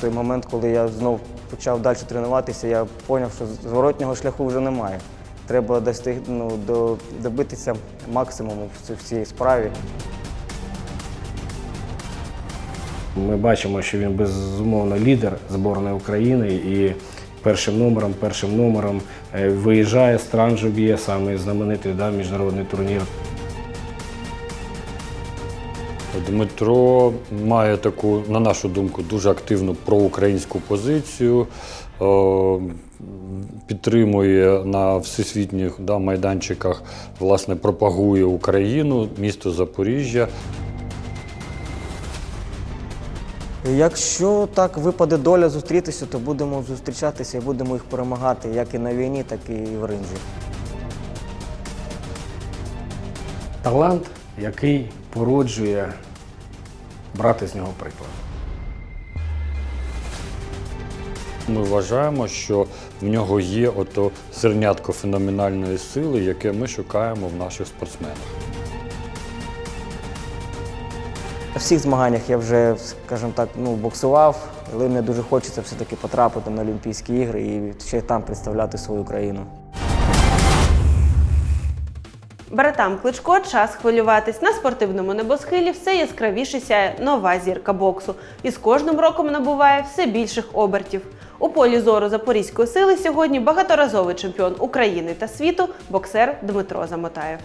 Той момент, коли я знов почав далі тренуватися, я зрозумів, що зворотнього шляху вже немає. Треба достиг, ну, до, добитися максимуму в цій- справі. Ми бачимо, що він безумовно лідер збірної України і першим номером, першим номером е, виїжджає з Транжу б'є саме знаменитий да, міжнародний турнір. Дмитро має таку, на нашу думку, дуже активну проукраїнську позицію, е, підтримує на всесвітніх да, майданчиках, власне, пропагує Україну, місто Запоріжжя. Якщо так випаде доля зустрітися, то будемо зустрічатися і будемо їх перемагати як і на війні, так і в ринзі. Талант, який породжує брати з нього приклад. Ми вважаємо, що в нього є ото зернятко феноменальної сили, яке ми шукаємо в наших спортсменах. На всіх змаганнях я вже, скажімо так, ну, боксував, але мені дуже хочеться все-таки потрапити на Олімпійські ігри і ще там представляти свою країну. Братам Кличко час хвилюватись. На спортивному небосхилі все яскравіше сяє нова зірка боксу. І з кожним роком набуває все більших обертів. У полі зору запорізької сили сьогодні багаторазовий чемпіон України та світу боксер Дмитро Замотаєв.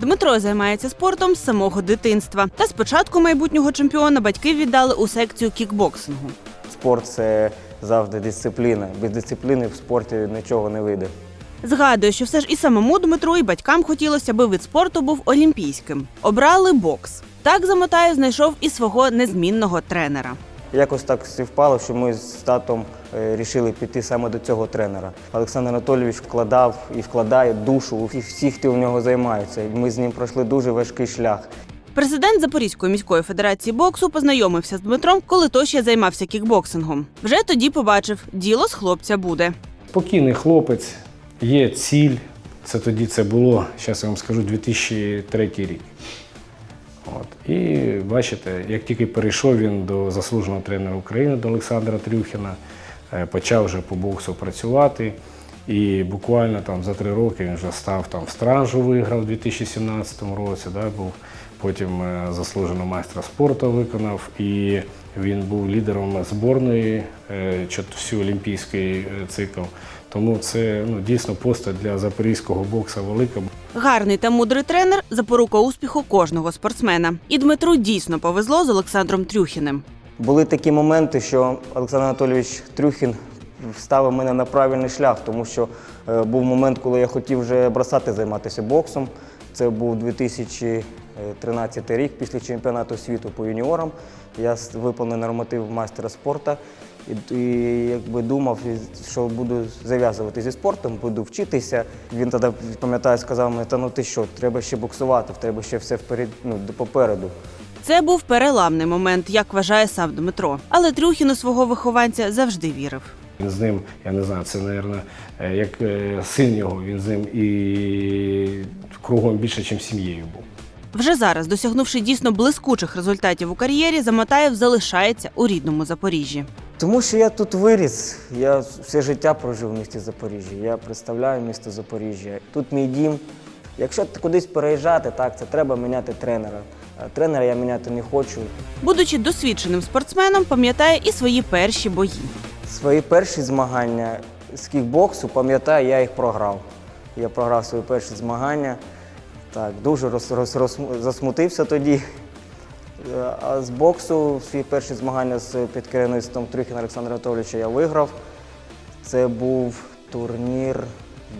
Дмитро займається спортом з самого дитинства. Та спочатку майбутнього чемпіона батьки віддали у секцію кікбоксингу. Спорт це завжди дисципліна. Без дисципліни в спорті нічого не вийде. Згадує, що все ж і самому Дмитру, і батькам хотілося, аби вид спорту був олімпійським. Обрали бокс. Так Замотаєв знайшов і свого незмінного тренера. Якось так співпало, що ми з татом е, рішили піти саме до цього тренера. Олександр Анатолійович вкладав і вкладає душу у всіх, хто в нього займається. І Ми з ним пройшли дуже важкий шлях. Президент Запорізької міської федерації боксу познайомився з Дмитром, коли той ще займався кікбоксингом. Вже тоді побачив, діло з хлопця буде. Спокійний хлопець, є ціль. Це тоді це було, зараз я вам скажу, 2003 рік. От. І бачите, як тільки перейшов він до заслуженого тренера України, до Олександра Трюхіна, е, почав вже по боксу працювати. І буквально там за три роки він вже став там в стражу, виграв у 2017 році, да, був потім е, заслуженого майстра спорту виконав. І він був лідером зборної е, всю олімпійський цикл. Тому це ну, дійсно постать для запорізького бокса велика. Гарний та мудрий тренер запорука успіху кожного спортсмена. І Дмитру дійсно повезло з Олександром Трюхіним. Були такі моменти, що Олександр Анатолійович Трюхін вставив мене на правильний шлях, тому що е, був момент, коли я хотів вже бросати займатися боксом. Це був 2013 рік після чемпіонату світу по юніорам. Я виповнив норматив майстера спорту і, і якби думав, що буду зав'язувати зі спортом, буду вчитися. Він тоді, пам'ятаю, сказав мені, та ну ти що, треба ще боксувати, треба ще все вперед, ну, попереду. Це був переламний момент, як вважає сам Дмитро. Але Трюхін у свого вихованця завжди вірив. Він з ним, я не знаю, це, мабуть, як е, син його, він з ним і кругом більше, ніж сім'єю був. Вже зараз, досягнувши дійсно блискучих результатів у кар'єрі, Замотаєв залишається у рідному Запоріжжі. Тому що я тут виріс, я все життя прожив в місті Запоріжжя. Я представляю місто Запоріжжя. Тут мій дім. Якщо кудись переїжджати, так, це треба міняти тренера. Тренера я міняти не хочу. Будучи досвідченим спортсменом, пам'ятає і свої перші бої. Свої перші змагання з кікбоксу, пам'ятаю, я їх програв. Я програв свої перші змагання. Так, дуже роз, роз, роз, засмутився тоді. Е, А з боксу свої перші змагання з під керівництвом Трюхіна Олександра Анатолійовича я виграв. Це був турнір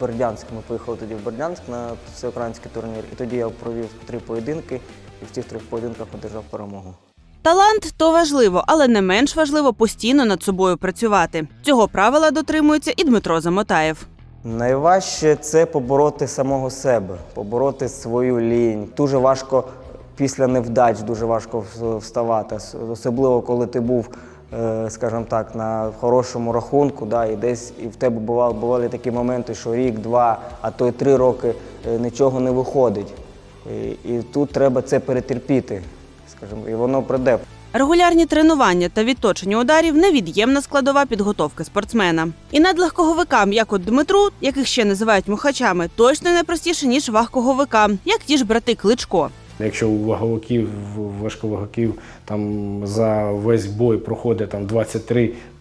Бердянськ. Ми поїхали тоді в Бердянськ на всеукраїнський турнір. І тоді я провів три поєдинки і в цих трьох поєдинках одержав перемогу. Талант то важливо, але не менш важливо постійно над собою працювати. Цього правила дотримується і Дмитро Замотаєв. Найважче це побороти самого себе, побороти свою лінь. Дуже важко після невдач, дуже важко вставати, особливо коли ти був, е, скажімо так, на хорошому рахунку, да, і десь і в тебе бували, бували такі моменти, що рік, два, а то й три роки е, нічого не виходить. І, і тут треба це перетерпіти, скажімо, і воно прийде. Регулярні тренування та відточення ударів невід'ємна складова підготовки спортсмена. І надлегковикам, як от Дмитру, яких ще називають мухачами, точно не простіше ніж вагковикам, як ті ж брати Кличко. Якщо у ваговиків, важковагаків там за весь бой проходить там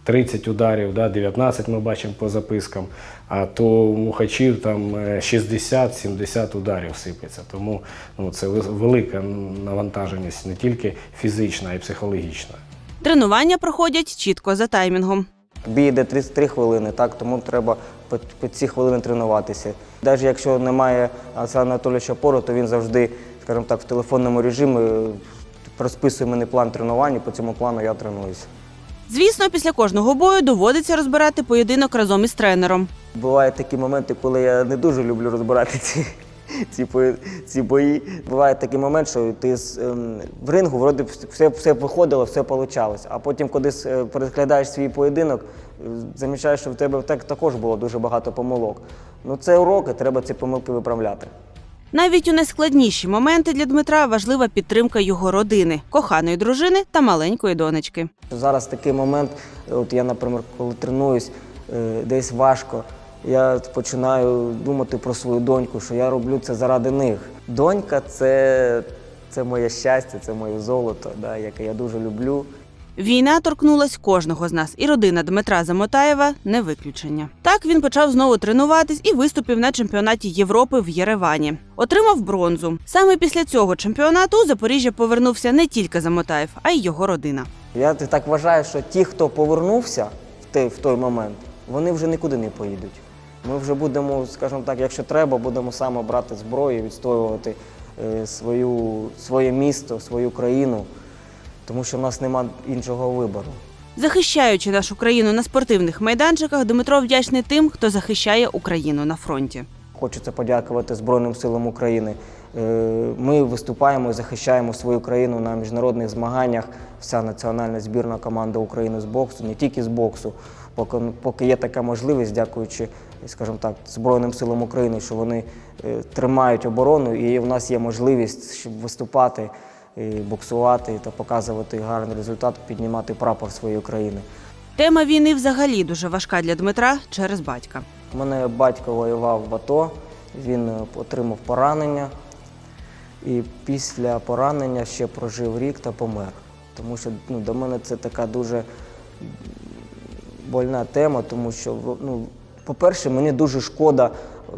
23-30 ударів, да, 19 ми бачимо по запискам, а то у мухачів там е, 60-70 ударів сипеться. Тому ну, це велика навантаженість не тільки фізична, а й психологічна. Тренування проходять чітко за таймінгом. Бій йде 33 хвилини, так, тому треба по, ці хвилини тренуватися. Навіть якщо немає Олександра Анатолійовича поруч, то він завжди, скажімо так, в телефонному режимі е, розписує мені план тренувань, і по цьому плану я тренуюся. Звісно, після кожного бою доводиться розбирати поєдинок разом із тренером. Бувають такі моменти, коли я не дуже люблю розбирати ці, ці, ці бої. Буває такий момент, що ти з, ем, в рингу вроде все, все виходило, все вийшло. А потім, коли е, переглядаєш свій поєдинок, е, замічаєш, що в тебе так, також було дуже багато помилок. Ну це уроки, треба ці помилки виправляти. Навіть у найскладніші моменти для Дмитра важлива підтримка його родини, коханої дружини та маленької донечки. Зараз такий момент, от я, наприклад, коли тренуюсь, е, десь важко. Я починаю думати про свою доньку, що я роблю це заради них. Донька це, це моє щастя, це моє золото, да, яке я дуже люблю. Війна торкнулась кожного з нас, і родина Дмитра Замотаєва не виключення. Так він почав знову тренуватись і виступив на чемпіонаті Європи в Єревані. Отримав бронзу. Саме після цього чемпіонату у Запоріжжя повернувся не тільки Замотаєв, а й його родина. Я так вважаю, що ті, хто повернувся в той, в той момент, вони вже нікуди не поїдуть. Ми вже будемо, скажімо так, якщо треба, будемо саме брати зброю, відстоювати е, свою, своє місто, свою країну, тому що в нас немає іншого вибору. Захищаючи нашу країну на спортивних майданчиках, Дмитро вдячний тим, хто захищає Україну на фронті. Хочеться подякувати Збройним силам України. Е, Ми виступаємо і захищаємо свою країну на міжнародних змаганнях. Вся національна збірна команда України з боксу, не тільки з боксу. Поки, поки є така можливість, дякуючи, скажімо так, Збройним силам України, що вони е, тримають оборону, і в нас є можливість щоб виступати, і боксувати та показувати гарний результат, піднімати прапор своєї країни. Тема війни взагалі дуже важка для Дмитра через батька. У мене батько воював в АТО, він е, отримав поранення. І після поранення ще прожив рік та помер. Тому що ну, до мене це така дуже больна тема, тому що, ну, по-перше, мені дуже шкода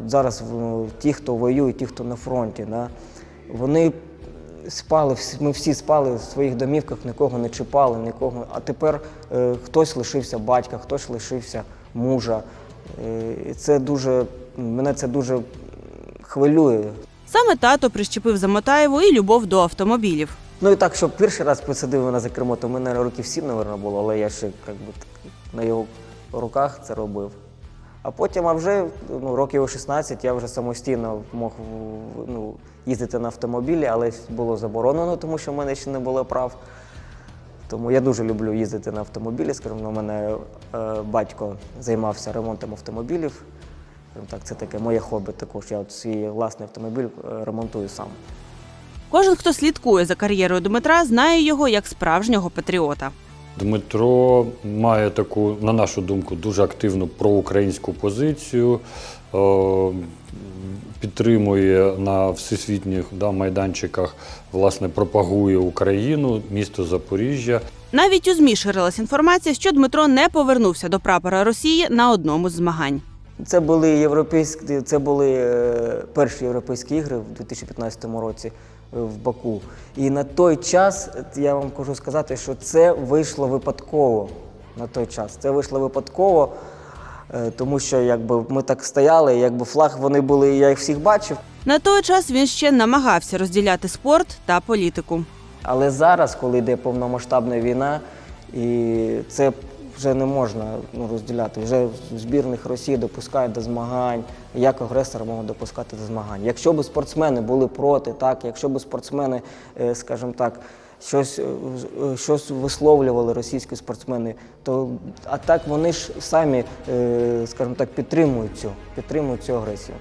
зараз ну, ті, хто воює, ті, хто на фронті. Да? Вони спали, ми всі спали в своїх домівках, нікого не чіпали, нікого. А тепер е, хтось лишився батька, хтось лишився мужа. Е, це дуже, мене це дуже хвилює. Саме тато прищепив Замотаєву і любов до автомобілів. Ну і так, щоб перший раз посадив мене за кермо, то мене років сім, мабуть, було, але я ще як би, на його руках це робив. А потім, а вже ну, років 16 я вже самостійно мог ну, їздити на автомобілі, але було заборонено, тому що в мене ще не було прав. Тому я дуже люблю їздити на автомобілі. Скажімо, у мене е, батько займався ремонтом автомобілів. Скажімо Так, це таке моє хобі також. Я от свій власний автомобіль е, ремонтую сам. Кожен, хто слідкує за кар'єрою Дмитра, знає його як справжнього патріота. Дмитро має таку, на нашу думку, дуже активну проукраїнську позицію. е, Підтримує на всесвітніх да, майданчиках, власне, пропагує Україну, місто Запоріжжя. Навіть у ЗМІ ширилась інформація, що Дмитро не повернувся до прапора Росії на одному з змагань. Це були європейські, це були е, перші європейські ігри в 2015 році е, в Баку. І на той час е, я вам кажу сказати, що це вийшло випадково. На той час це вийшло випадково, тому що якби ми так стояли, якби флаг вони були, я їх всіх бачив. На той час він ще намагався розділяти спорт та політику. Але зараз, коли йде повномасштабна війна, і це вже не можна ну, розділяти. Вже збірних Росії допускають до змагань. Як агресора можна допускати до змагань? Якщо б спортсмени були проти, так, якщо б спортсмени, е, скажімо так, щось, е, е, щось висловлювали російські спортсмени, то а так вони ж самі, скажімо так, підтримують цю, підтримують цю агресію.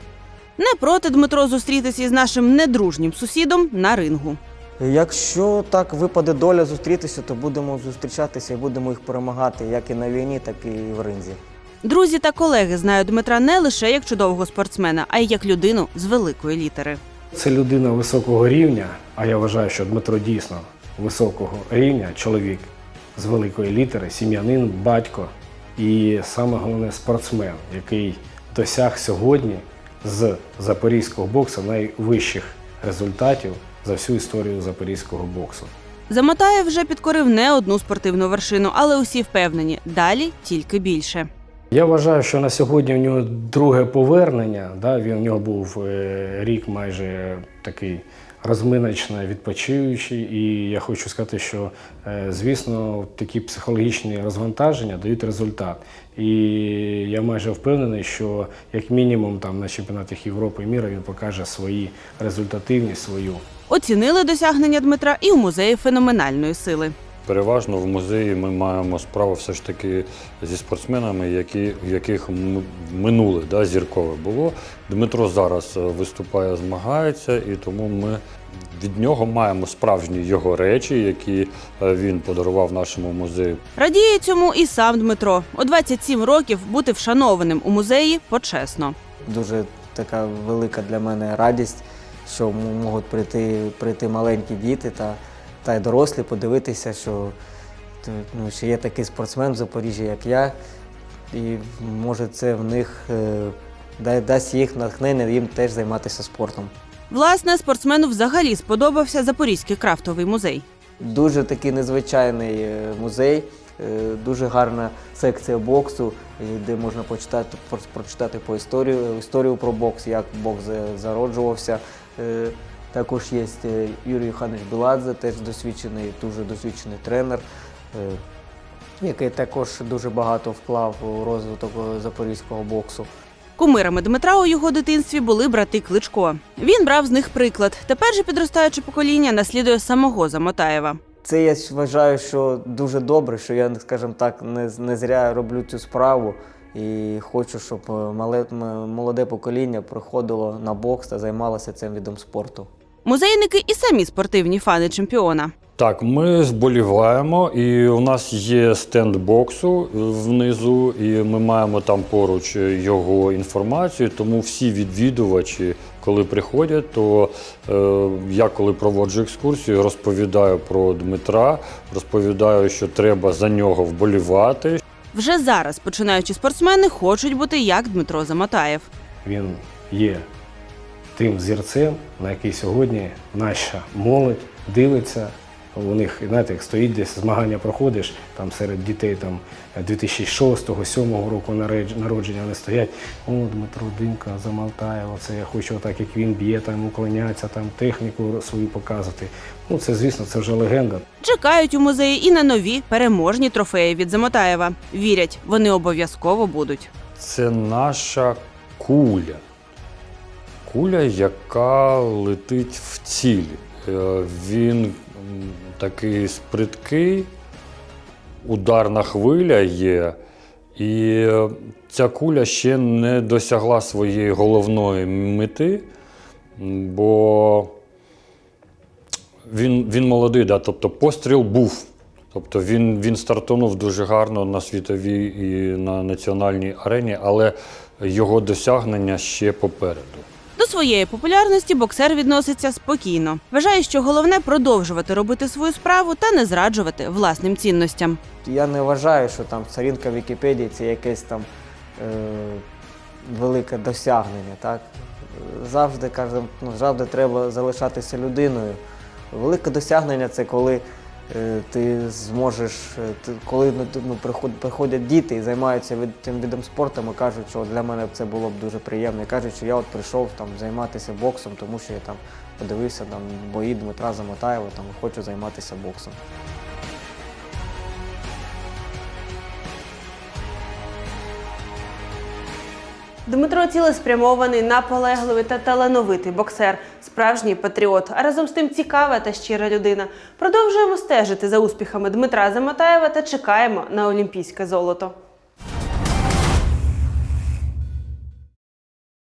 Не проти Дмитро зустрітися із нашим недружнім сусідом на рингу. Якщо так випаде доля зустрітися, то будемо зустрічатися і будемо їх перемагати як і на війні, так і в ринзі. Друзі та колеги знають Дмитра не лише як чудового спортсмена, а й як людину з великої літери. Це людина високого рівня, а я вважаю, що Дмитро дійсно високого рівня, чоловік з великої літери, сім'янин, батько і саме головне спортсмен, який досяг сьогодні з запорізького боксу найвищих результатів за всю історію запорізького боксу. Замотаєв вже підкорив не одну спортивну вершину, але усі впевнені, далі тільки більше. Я вважаю, що на сьогодні в нього друге повернення. Да, він, у нього був е, рік майже такий розминочно відпочиваючий. І я хочу сказати, що, е, звісно, такі психологічні розвантаження дають результат. І я майже впевнений, що як мінімум там на чемпіонатах Європи і міра він покаже свої результативність, свою. Оцінили досягнення Дмитра і у музеї феноменальної сили. Переважно в музеї ми маємо справу все ж таки зі спортсменами, які, в яких минуле да, зіркове було. Дмитро зараз е, виступає, змагається, і тому ми від нього маємо справжні його речі, які е, він подарував нашому музею. Радіє цьому і сам Дмитро. У 27 років бути вшанованим у музеї почесно. Дуже така велика для мене радість, що можуть прийти, прийти маленькі діти та, та й дорослі, подивитися, що, ну, що є такий спортсмен в Запоріжжі, як я, і може це в них е, дасть їх натхнення їм теж займатися спортом. Власне, спортсмену взагалі сподобався Запорізький крафтовий музей. Дуже такий незвичайний е, музей, е, дуже гарна секція боксу, е, де можна почитати, прочитати по історію, історію про бокс, як бокс зароджувався. Е, Також є е, Юрій Юханович Біладзе, теж досвідчений, дуже досвідчений тренер, е, який також дуже багато вклав у розвиток запорізького боксу. Кумирами Дмитра у його дитинстві були брати Кличко. Він брав з них приклад. Тепер же підростаюче покоління наслідує самого Замотаєва. Це я вважаю, що дуже добре, що я, скажімо так, не, не зря роблю цю справу і хочу, щоб е, мале, молоде покоління приходило на бокс та займалося цим видом спорту. Музейники і самі спортивні фани чемпіона. Так, ми зболіваємо, і у нас є стенд боксу внизу, і ми маємо там поруч його інформацію. Тому всі відвідувачі, коли приходять, то е, я коли проводжу екскурсію, розповідаю про Дмитра, розповідаю, що треба за нього вболівати, Вже зараз починаючі спортсмени хочуть бути як Дмитро Замотаєв. Він є тим зірцем, на який сьогодні наша молодь дивиться. У них, знаєте, як стоїть десь змагання проходиш, там серед дітей там 2006-2007 року народження вони стоять. О, Дмитро Димка, Замалтаєва, це я хочу так, як він б'є, там уклонятися, там техніку свою показувати. Ну, це, звісно, це вже легенда. Чекають у музеї і на нові переможні трофеї від Замотаєва. Вірять, вони обов'язково будуть. Це наша куля. Куля, яка летить в ціль. Е, Він такий сприткий, ударна хвиля є, і ця куля ще не досягла своєї головної мети, бо він, він молодий, да, тобто постріл був. Тобто він, він стартанув дуже гарно на світовій і на національній арені, але його досягнення ще попереду. До своєї популярності боксер відноситься спокійно. Вважає, що головне продовжувати робити свою справу та не зраджувати власним цінностям. Я не вважаю, що там сторінка Вікіпедії це якесь там е, велике досягнення. Так? Завжди кажемо, ну, завжди треба залишатися людиною. Велике досягнення це коли ти зможеш, е, ти, коли ну, приход- приходять діти і займаються від, тим видом спорту, і кажуть, що для мене це було б дуже приємно. І кажуть, що я от прийшов там займатися боксом, тому що я там подивився там бої Дмитра Замотаєва, там хочу займатися боксом. Дмитро цілеспрямований, наполегливий та талановитий боксер, справжній патріот, а разом з тим цікава та щира людина. Продовжуємо стежити за успіхами Дмитра Заматаєва та чекаємо на олімпійське золото.